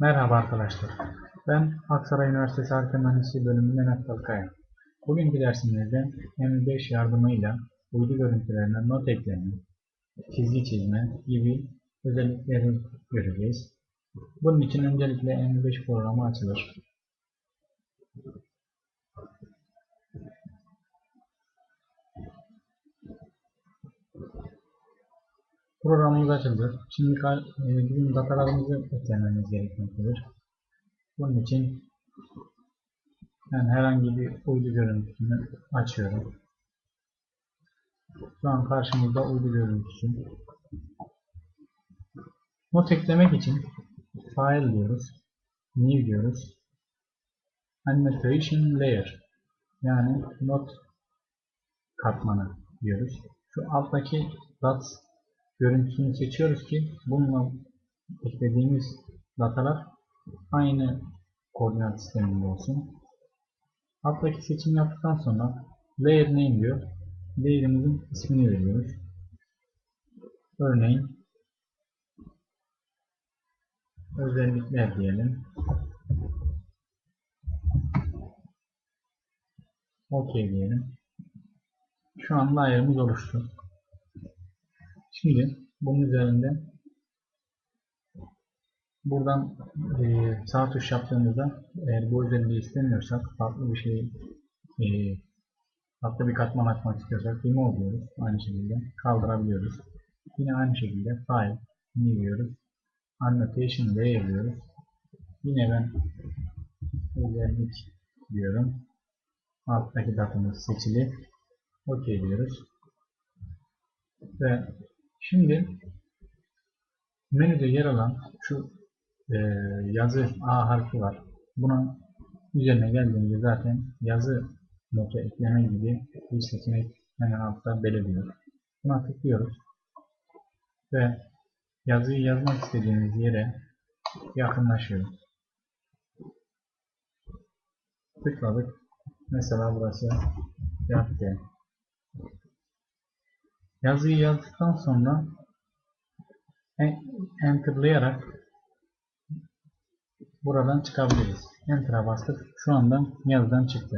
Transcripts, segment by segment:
Merhaba arkadaşlar. Ben Aksaray Üniversitesi Harita Mühendisliği bölümünden Aktal Kaya. Bugünkü dersimizde M5 yardımıyla uydu görüntülerine not ekleme, çizgi çizme gibi özellikleri göreceğiz. Bunun için öncelikle M5 programı açılır. Programımız açıldı. Şimdi e, bizim datalarımızı eklememiz gerekmektedir. Bunun için ben herhangi bir uydu görüntüsünü açıyorum. Şu an karşımızda uydu görüntüsü. Not eklemek için File diyoruz. New diyoruz. Annotation Layer yani not katmanı diyoruz. Şu alttaki dots görüntüsünü seçiyoruz ki bununla eklediğimiz datalar aynı koordinat sisteminde olsun. Alttaki seçim yaptıktan sonra layer name diyor. Layer'ımızın ismini veriyoruz. Örneğin özellikler diyelim. OK diyelim. Şu an layer'ımız oluştu. Şimdi bunun üzerinde buradan e, sağ tuş yaptığımızda eğer bu özelliği istemiyorsak farklı bir şey e, farklı bir katman açmak istiyorsak remove diyoruz. Aynı şekilde kaldırabiliyoruz. Yine aynı şekilde file new diyoruz. Annotation layer diyoruz. Yine ben özellik diyorum. Alttaki datamız seçili. OK diyoruz. Ve Şimdi menüde yer alan şu e, yazı A harfi var. Buna üzerine geldiğimizde zaten yazı notu ekleme gibi bir seçenek hemen altta belirliyor. Buna tıklıyoruz. Ve yazıyı yazmak istediğimiz yere yakınlaşıyoruz. Tıkladık. Mesela burası cadde. Yazıyı yazdıktan sonra enterlayarak buradan çıkabiliriz. Enter'a bastık. Şu anda yazıdan çıktı.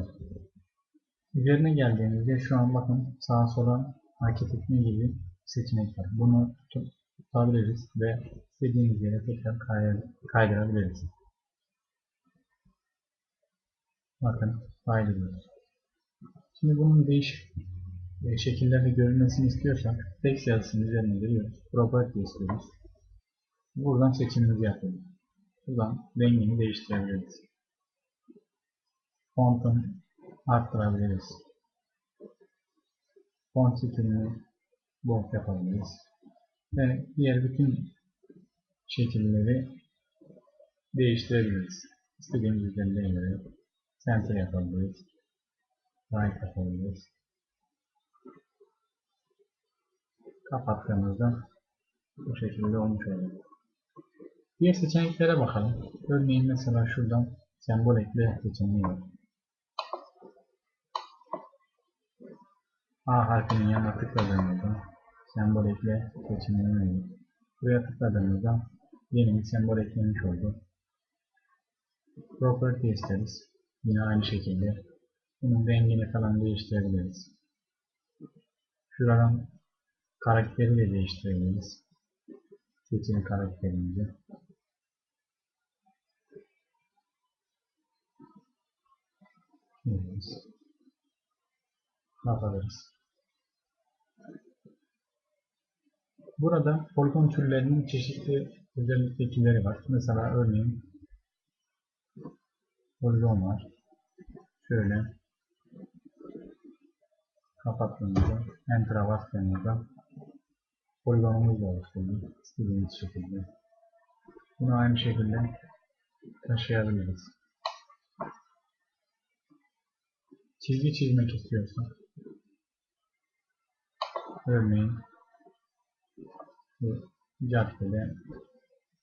Üzerine geldiğimizde şu an bakın sağa sola hareket etme gibi seçenek var. Bunu tutabiliriz ve istediğimiz yere tekrar kaydırabiliriz. Bakın kaydırıyoruz. Şimdi bunun değişik e, şekillerde görünmesini istiyorsak text yazısının üzerine geliyoruz. Property istiyoruz. Buradan seçimimizi yapıyoruz. Buradan rengini değiştirebiliriz. Font'unu arttırabiliriz. Font stilini bold yapabiliriz. Ve diğer bütün şekilleri değiştirebiliriz. İstediğimiz üzerine göre center yapabiliriz. Right yapabiliriz. Kapattığımızda bu şekilde olmuş oluyor. Diğer seçeneklere bakalım. Örneğin mesela şuradan sembol ekle seçeneği var. A harfinin yanına tıkladığımızda sembol ekle seçeneği var. Buraya tıkladığımızda yeni bir sembol eklemiş oldu. Property isteriz. Yine aynı şekilde. Bunun rengini falan değiştirebiliriz. Şuradan karakteri de değiştirebiliriz. Seçili karakterimizi. Evet. Kapatırız. Burada poligon türlerinin çeşitli özelliktekileri var. Mesela örneğin poligon var. Şöyle kapattığımızda enter'a bastığımızda poligonumuz da oluşturdu. İstediğimiz şekilde. Bunu aynı şekilde taşıyabiliriz. Çizgi çizmek istiyorsak örneğin bu caddede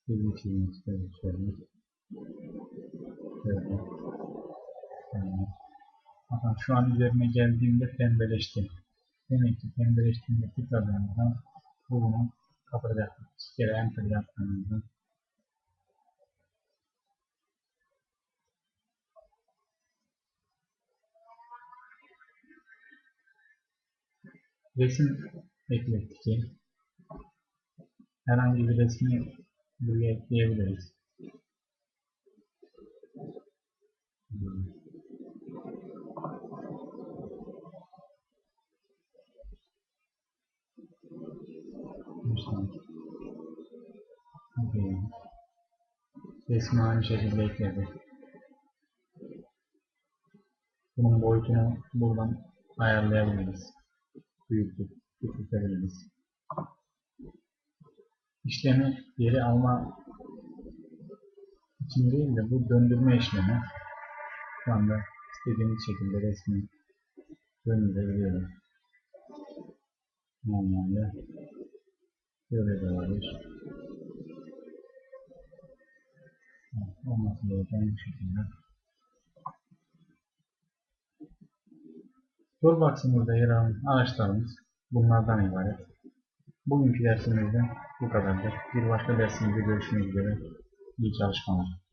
çizgi çizmek istiyoruz. Şöyle. Yani, bakın şu an üzerine geldiğimde pembeleşti. Demek ki pembeleştiğinde tıkladığımızda bunu kapıda yaptım. İki kere enter yaptığımızda resim eklettik. Herhangi bir resmi buraya ekleyebiliriz. Resmi aynı şekilde ekledik. Bunun boyutunu buradan ayarlayabiliriz. Büyüklük, küçültebiliriz. İşlemi geri alma için değil de bu döndürme işlemi şu anda istediğimiz şekilde resmi döndürebiliyoruz. Normalde böyle de olabilir. Olması gereken bu şekilde. Toolbox'ımızda yer alan araçlarımız bunlardan ibaret. Bugünkü dersimizde bu kadardır. Bir başka dersimizde görüşmek üzere. İyi çalışmalar.